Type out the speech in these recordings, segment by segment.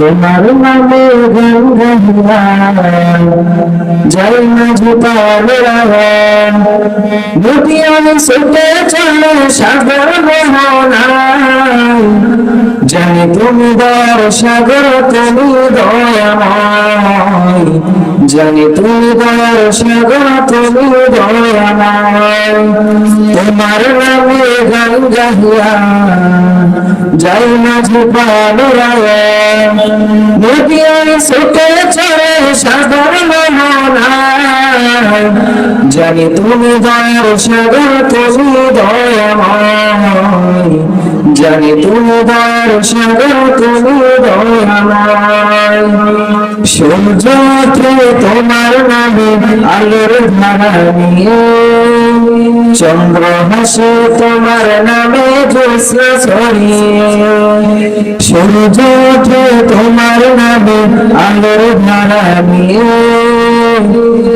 তোমার নামে গঙ্গা জয় মাঝি পাবরা নদী আমি ছুটে চলে সাগর জানি তুমি দর সাগর, তুমি দয়াময়। জানি তুমি দর সাগর, তুমি দয়াময়। তোমার নামে গান গাহিয়া যাই মাঝে জানি তুমি দয়ার সাগর, তুমি দয়াময়। জানি তুমি দয়ার সাগর, তুমি দয়াময়। সূর্য তোমার নামে, আলোর ধারা নিয়ে। চন্দ্র হাসে তোমার নামে জ্যোৎস্না ছড়িয়ে সূর্য ওঠে তোমার নামে, আলোর ধারা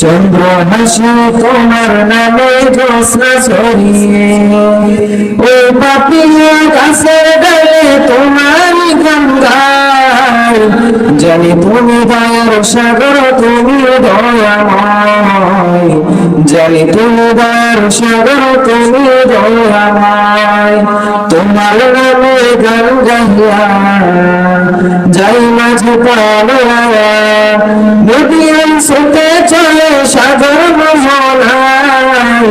চন্দ্র হাসে তোমার নামে জ্যোৎস্না ছড়িয়ে ও পাপিয়া গাছের ডালে তোমার গঙ্গায়। জানি তুমি দয়ার সাগর, তুমি দয়াময়। জানি তোমার সাগর তুমি দয়াময়। তোমার নামে গান গাহিয়া যাই মাঝে পালয়া। নদী অংশতে চলে সাগর মোহনায়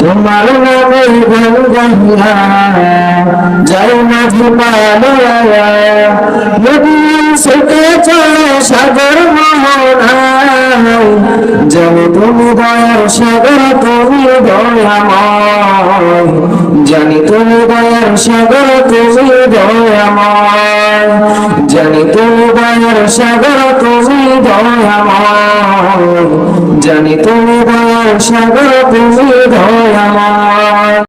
তোমার নামে গাহিয়া যাই মাঝে পালয়া নদী সুখে চলে সাগর মোহনায় জানি তুমি দয়ার সাগর তুমি দয়াময় জানি তুমি দয়ার সাগর তুমি দয়াময় জানি তুমি দয়ার সাগর তুমি দয়াময় জানি তুমি দয়া সাগর তুমি দয়া